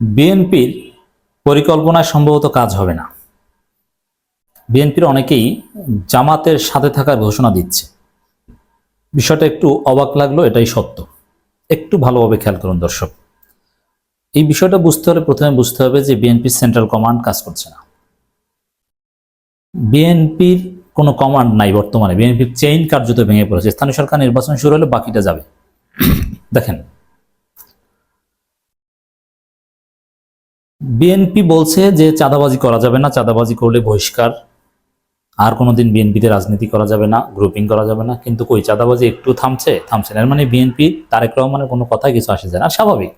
বিএনপির পরিকল্পনায় সম্ভবত কাজ হবে না। বিএনপির অনেকেই জামাতের সাথে থাকার ঘোষণা দিচ্ছে। বিষয়টা একটু অবাক লাগল, এটাই সত্য। একটু ভালোভাবে খেয়াল করুন দর্শক। এই বিষয়টা বুঝতে হলে প্রথমে বুঝতে হবে যে বিএনপির সেন্ট্রাল কমান্ড কাজ করছে না। বিএনপির কোনো কমান্ড নাই বর্তমানে। বিএনপির চেইন কার্যত ভেঙে পড়েছে। স্থানীয় সরকার নির্বাচন শুরু হলে বাকিটা যাবে। দেখেন বিএনপি বলছে যে চাঁদাবাজি করা যাবে না, চাঁদাবাজি করলে বহিষ্কার। আর কোনোদিন বিএনপিতে রাজনীতি করা যাবে না গ্রুপিং করা যাবে না। কিন্তু কই, চাঁদাবাজি একটু থামছে থামছে না। মানে বিএনপি তারেক রহমানের কোনো কথাই কিছু আসে যায় না। স্বাভাবিক।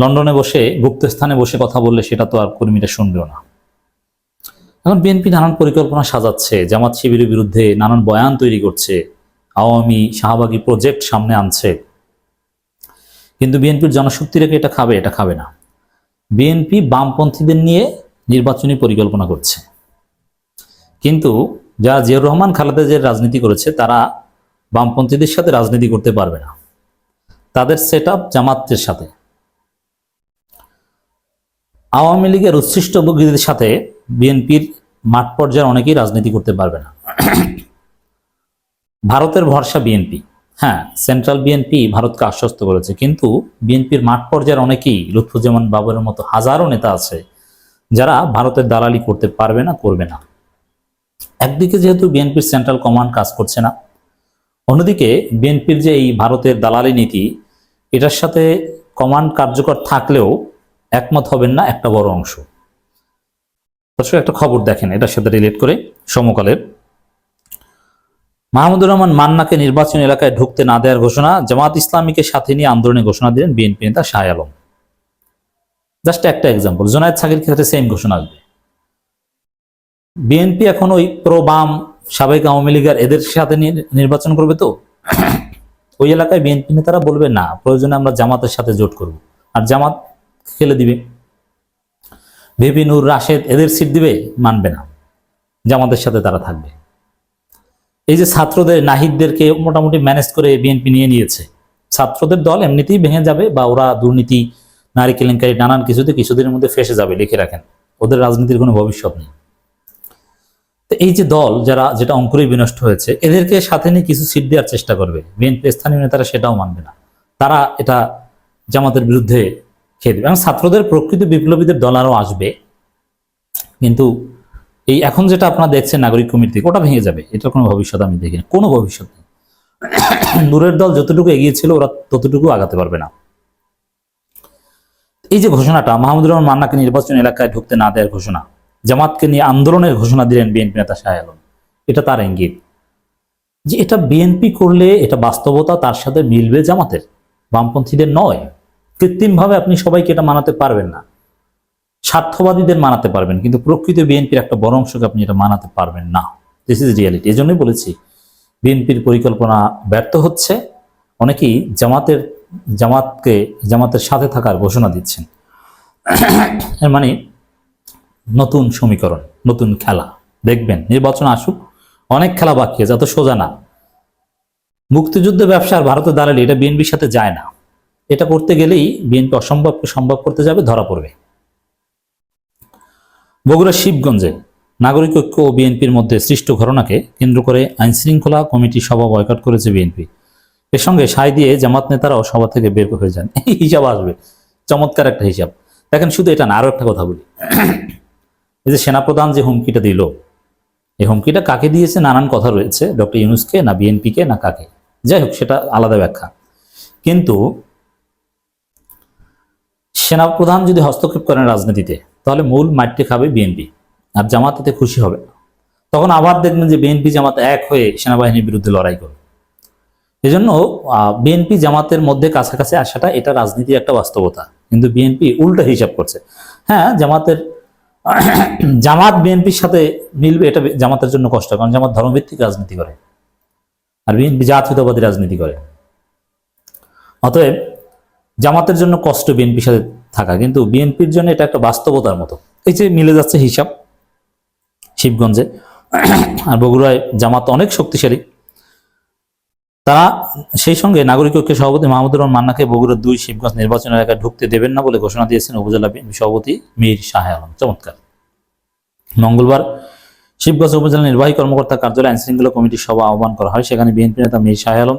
লন্ডনে বসে, গুপ্ত স্থানে বসে কথা বললে সেটা তো আর কর্মীরা শুনবেও না। এখন বিএনপি নানান পরিকল্পনা সাজাচ্ছে, জামাত শিবিরের বিরুদ্ধে নানান বয়ান তৈরি করছে, আওয়ামী শাহবাগী প্রজেক্ট সামনে আনছে। কিন্তু বিএনপির জনশক্তি রেখে এটা খাবে? এটা খাবে না। বিএনপি বামপন্থীদের নিয়ে নির্বাচনী পরিকল্পনা করছে। কিন্তু যারা জিয়াউর রহমান, খালেদা যে রাজনীতি করেছে, তারা বামপন্থীদের সাথে রাজনীতি করতে পারবে না। তাদের সেট আপ জামাতের সাথে। আওয়ামী লীগের উচ্ছিষ্ট বগীদের সাথে বিএনপির মাঠ পর্যায়ে অনেকেই রাজনীতি করতে পারবে না। ভারতের ভরসা বিএনপি। হ্যাঁ সেন্ট্রাল বিএনপি ভারতকে আশ্বস্ত করেছে। কিন্তু বিএনপির মাঠ পর্যায়ের অনেকেই লুৎফুজ্জামান বাবরের মতো হাজারো নেতা আছে, যারা ভারতের দালালি করতে পারবে না, করবে না। একদিকে যেহেতু বিএনপির সেন্ট্রাল কমান্ড কাজ করছে না, অন্যদিকে বিএনপির যে এই ভারতের দালালি নীতি, এটার সাথে কমান্ড কার্যকর থাকলেও একমত হবেন না একটা বড় অংশ। দর্শক, একটা খবর দেখেন, এটার সাথে রিলেট করে সমকালের মাহমুদুর রহমান মান্নাকে নির্বাচন এলাকায় ঢুকতে না দেওয়ার ঘোষণা, জামাত ইসলামীকে সাথে নিয়ে আন্দোলনের ঘোষণা দিলেন বিএনপি নেতা শাহ আলম। জাস্ট একটা এক্সাম্পল জোনায়েদ সাকির ক্ষেত্রে সেম ঘোষণা আসবে। বিএনপি এখন ওই প্রো বাম সাবেক আওয়ামী লীগের এদের সাথে নির্বাচন করবে তো? ওই এলাকায় বিএনপি নেতারা বলবে, না, প্রয়োজনে আমরা জামাতের সাথে জোট করব। আর জামাত খেলে দিবে। ভিপি নূর রাশেদ এদের সিট দিবে, মানবে না। জামাতের সাথে তারা থাকবে। এই যে ছাত্রদের, নাহিদদেরকে মোটামুটি ম্যানেজ করে বিএনপি নিয়ে নিয়েছে। ছাত্রদের দল এমনিতেই ভেঙে যাবে বা ওরা দুর্নীতি, নারী কেলেঙ্কারি, নানান কিছুতে কিছুদিনের মধ্যে ফেসে যাবে, লিখে রাখেন। ওদের রাজনীতির কোনো ভবিষ্যৎ নেই। তো এই যে দল যারা, যেটা অঙ্কুরেই বিনষ্ট হয়েছে, এদেরকে সাথে নিয়ে কিছু সিট দেওয়ার চেষ্টা করবে। বিএনপি স্থানীয় নেতারা সেটাও মানবে না। তারা এটা জামাতের বিরুদ্ধে খেয়ে দেবে। এবং ছাত্রদের প্রকৃত বিপ্লবীদের দল আরও আসবে। কিন্তু এই এখন যেটা আপনারা দেখছেন নাগরিক কমিটি ওটা ভেঙে যাবে। এটার কোনো ভবিষ্যৎ আমি দেখি না। কোনো ভবিষ্যৎ নেই। নূরের দল যতটুকু এগিয়েছিল ওরা ততটুকু আগাতে পারবে না। এই যে ঘোষণাটা, মাহমুদুর রহমান মান্নাকে নির্বাচন এলাকায় ঢুকতে না দেওয়ার ঘোষণা, জামাতকে নিয়ে আন্দোলনের ঘোষণা দিলেন বিএনপি নেতা শাহ আলম, এটা তার ইঙ্গিত। যে এটা বিএনপি করলে এটা বাস্তবতা তার সাথে মিলবে জামাতের, বামপন্থীদের নয়। কৃত্রিমভাবে আপনি সবাইকে এটা মানাতে পারবেন না। স্বার্থবাদীদের মানাতে পারবেন, কিন্তু প্রকৃত বিএনপির একটা বড় অংশকে আপনি এটা মানাতে পারবেন না। দিস ইজ রিয়ালিটি জন্যই বলেছি, বিএনপির পরিকল্পনা ব্যর্থ হচ্ছে। অনেকেই জামাতের, জামাতকে, জামাতের সাথে থাকার ঘোষণা দিচ্ছেন। এর মানে নতুন সমীকরণ, নতুন খেলা। দেখবেন, নির্বাচন আসুক, অনেক খেলা বাকি এত সোজা না। মুক্তিযুদ্ধ ব্যবসার ভারতের দালালি এটা বিএনপির সাথে যায় না। এটা করতে গেলেই বিএনপি অসম্ভবকে সম্ভব করতে যাবে, ধরা পড়বে। বগুড়া শিবগঞ্জে নাগরিক ঐক্য ও বিএনপির মধ্যে সৃষ্ট ঘটনাকে কেন্দ্র করে আইন শৃঙ্খলা কমিটি সভা বয়কট করেছে বিএনপি। এর সঙ্গে সায় দিয়ে জামাত নেতারাও সভা থেকে বের হয়ে যান। এই হিসাব আসবে। চমৎকার একটা হিসাব। দেখেন, শুধু এটা না, আরও একটা কথা বলি। এই যে সেনাপ্রধান যে হুমকিটা দিল, এই হুমকিটা কাকে দিয়েছে নানান কথা রয়েছে, ডক্টর ইউনুসকে না বিএনপিকে না কাকে। যাই হোক, সেটা আলাদা ব্যাখ্যা। কিন্তু সেনাপ্রধান যদি হস্তক্ষেপ করেন রাজনীতিতে তাহলে মূল মাঠটি খাবে বিএনপি আর জামাত এতে খুশি হবে। তখন আবার দেখবেন যে বিএনপি জামাত এক হয়ে সেনাবাহিনীর বিরুদ্ধে লড়াই করবে। এজন্য বিএনপি জামাতের মধ্যে কাছাকাছি আসাটা এটা রাজনীতির একটা বাস্তবতা। কিন্তু বিএনপি উল্টো হিসাব করছে। হ্যাঁ জামাতের, জামাত বিএনপির সাথে মিলবে, এটা জামাতের জন্য কষ্ট, কারণ জামাত ধর্মভিত্তিক রাজনীতি করে। আর বিএনপি জাতীয়তাবাদী রাজনীতি করে। অতএব, জামাতের জন্য কষ্ট বিএনপির সাথে থাকা। কিন্তু বিএনপির জন্য এটা একটা বাস্তবতার মতো। এই যে মিলে যাচ্ছে হিসাব, শিবগঞ্জে। আর বগুড়ায় জামাত অনেক শক্তিশালী। তারা সেই সঙ্গে নাগরিক ঐক্যের সভাপতি মাহমুদুর রহমান মান্নাকে বগুড়ার দুই শিবগঞ্জ নির্বাচন এলাকায় ঢুকতে দেবেন না বলে ঘোষণা দিয়েছেন উপজেলা সভাপতি মীর শাহ আলম। চমৎকার। মঙ্গলবার শিবগঞ্জ উপজেলা নির্বাহী কর্মকর্তা কার্যালয়ে আইন শৃঙ্খলা কমিটির সভা আহ্বান করা হয়। সেখানে বিএনপি নেতা মীর শাহ আলম,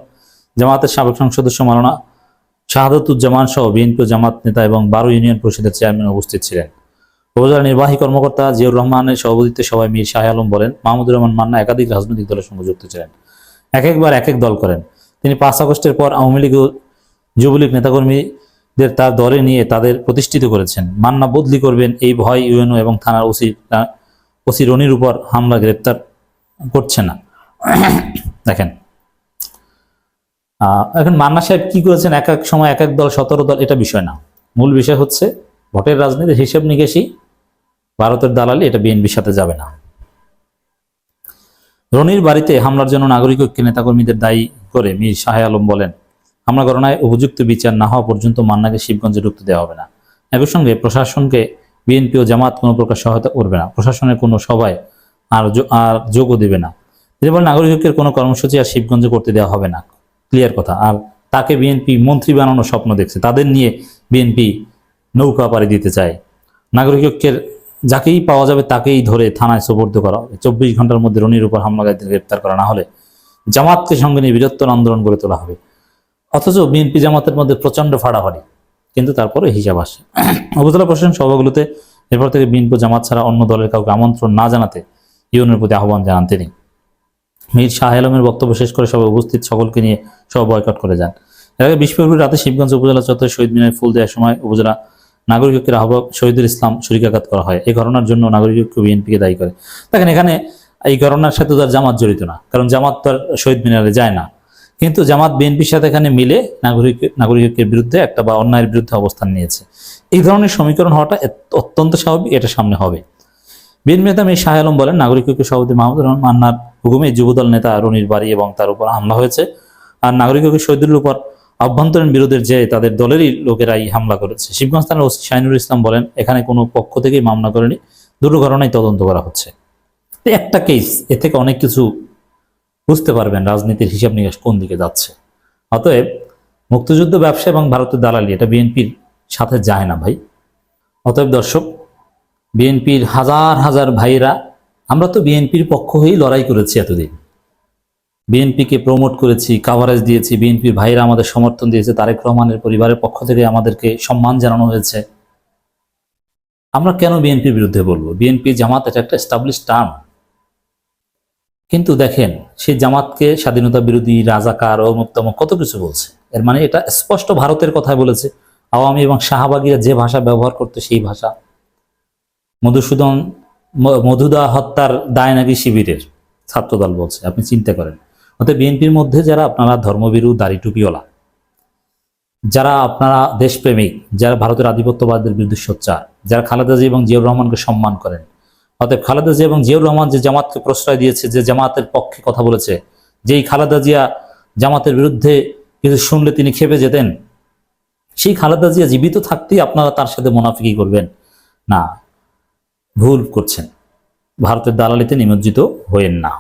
জামাতের সাবেক সংসদ সদস্য শাহাদতুজ্জামান সহ বিএনপি জামাত নেতা এবং বারো ইউনিয়ন পরিষদের চেয়ারম্যান উপস্থিত ছিলেন। উপজেলা নির্বাহী কর্মকর্তা জিয়াউর রহমানের সভাপতিত্বে সভায় মীর শাহ আলম বলেন, মাহমুদুর রহমান মান্না একাধিক রাজনৈতিক দলের সঙ্গে যুক্ত ছিলেন। এক একবার এক এক দল করেন। তিনি পাঁচ আগস্টের পর আওয়ামী লীগ যুবলীগ নেতাকর্মীদের তার দলে নিয়ে তাদের প্রতিষ্ঠিত করেছেন। মান্না বদলি করবেন এই ভয় ইউএনও এবং থানার ওসি ওসি রনির উপর হামলা গ্রেপ্তার করছে না। দেখেন এখন মান্না সাহেব কি করেছেন? এক এক সময় এক এক দল, সতেরো দল, এটা বিষয় না। মূল বিষয় হচ্ছে ভোটের রাজনীতির হিসেব নিকেশই ভারতের দালালি, এটা বিএনপির সাথে যাবে না। রনির বাড়িতে হামলার জন্য নাগরিক ঐক্যের নেতাকর্মীদের দায়ী করে মীর শাহ আলম বলেন, হামলা ঘটনায় উপযুক্ত বিচার না হওয়া পর্যন্ত মান্নাকে শিবগঞ্জে ঢুকতে দেওয়া হবে না। একই সঙ্গে প্রশাসনকে বিএনপি ও জামাত কোনো প্রকার সহায়তা করবে না। প্রশাসনের কোনো সভায় আর আর যোগও দেবে না। তিনি বলেন, নাগরিক ঐক্যের কোনো কর্মসূচি আর শিবগঞ্জে করতে দেওয়া হবে না। ক্লিয়ার কথা। আর তাকে বিএনপি মন্ত্রী বানানোর স্বপ্ন দেখছে। তাদের নিয়ে বিএনপি নৌকা পাড়ি দিতে চায়। নাগরিক ঐক্যের যাকেই পাওয়া যাবে তাকেই ধরে থানায় সোপর্দ করা হবে। চব্বিশ ঘণ্টার মধ্যে রনির উপর হামলাকারীদের গ্রেপ্তার করা না হলে জামাতকে সঙ্গে নিয়ে বীরত্বর আন্দোলন গড়ে তোলা হবে। অথচ বিএনপি জামাতের মধ্যে প্রচণ্ড ফাড়াফাড়ি। কিন্তু তারপরে হিসাব আসে। উপজেলা প্রশাসন সভাগুলোতে এরপর থেকে বিএনপি জামাত ছাড়া অন্য দলের কাউকে আমন্ত্রণ না জানাতে ইউনের প্রতি আহ্বান জানান তিনি। মীর শাহ আলমের বক্তব্য শেষ করে সবাই উপস্থিত, সকলকে নিয়ে সব বয়কট করে যান। এর আগে বিশ ফেব্রুয়ারি রাতে শিবগঞ্জ উপজেলা চত্বরে শহীদ মিনারে ফুল দেওয়ার সময় উপজেলা নাগরিক ঐক্যের আহ্বায়ক শহীদুল ইসলাম শরিকাঘাত করা হয়। এই ঘটনার জন্য নাগরিক ঐক্য বিএনপিকে দায়ী করে। দেখেন, এখানে এই ঘটনার সাথে তার জামাত জড়িত না, কারণ জামাত তার শহীদ মিনারে যায় না। কিন্তু জামাত বিএনপির সাথে এখানে মিলে নাগরিক নাগরিক ঐক্যের বিরুদ্ধে একটা বা অন্যায়ের বিরুদ্ধে অবস্থান নিয়েছে। এই ধরনের সমীকরণ হওয়াটা অত্যন্ত স্বাভাবিক, এটা সামনে হবে। বিএনপি নেতা মীর শাহ আলম বলেন, নাগরিক ঐক্য সভাপতি মাহমুদুর রহমান মান্নার হুকুমে যুবদল নেতা রনির বাড়ি এবং তার উপর হামলা হয়েছে। আর নাগরিক ঐক্য শহীদুল উপর অভ্যন্তরীণ বিরোধের যে তাদের দলেরই লোকেরাই হামলা করেছে। শিবগঞ্জ থানার ওসি শাহিনুর ইসলাম বলেন, এখানে কোনো পক্ষ থেকেই মামলা করেনি। দুটো ঘটনাই তদন্ত করা হচ্ছে। একটা কেস এ থেকে অনেক কিছু বুঝতে পারবেন রাজনীতির হিসাব নিকাশ কোন দিকে যাচ্ছে। অতএব মুক্তিযুদ্ধ ব্যবসা এবং ভারতের দালালি, এটা বিএনপির সাথে যায় না ভাই। অতএব দর্শক বিএনপির হাজার হাজার ভাইরা আমরা তো বিএনপির পক্ষ হয়েই লড়াই করেছি এতদিন। বিএনপিকে প্রমোট করেছি কাভারেজ দিয়েছি, বিএনপির ভাইরা আমাদের সমর্থন দিয়েছে, তারেক রহমানের পরিবারের পক্ষ থেকে আমাদেরকে সম্মান জানানো হয়েছে। আমরা কেন বিএনপির বিরুদ্ধে বলব? বিএনপি জামাত এটা একটা এস্টাবলিশ টার্ম কিন্তু দেখেন, সেই জামাতকে স্বাধীনতা বিরোধী, রাজাকার ও মুক্তম কত কিছু বলছে। এর মানে এটা স্পষ্ট ভারতের কথাই বলেছে। আওয়ামী এবং শাহবাগীরা যে ভাষা ব্যবহার করতো সেই ভাষা। মধুসূদন মধুদা হত্যার দায় নাকি শিবিরের? ছাত্রদল বলছে, আপনি চিন্তা করেন। অর্থাৎ বিএনপির মধ্যে যারা আপনারা ধর্মবিরু দাড়ি টুপিওয়ালা, যারা আপনারা দেশপ্রেমিক, যারা ভারতের আধিপত্যবাদের বিরুদ্ধে সোচ্চার, যারা খালেদা জিয়া এবং জিয়াউর রহমানকে সম্মান করেন, অতএব খালেদা জিয়া এবং জিয়াউর রহমান যে জামাতকে প্রশ্রয় দিয়েছে, যে জামাতের পক্ষে কথা বলেছে, যেই খালেদা জিয়া জামাতের বিরুদ্ধে কিছু শুনলে তিনি খেপে যেতেন, সেই খালেদা জিয়া জীবিত থাকতেই আপনারা তার সাথে মোনাফিকি করবেন। না ভুল করছেন। ভারতের দালালিতে নিমজ্জিত হয়েন না।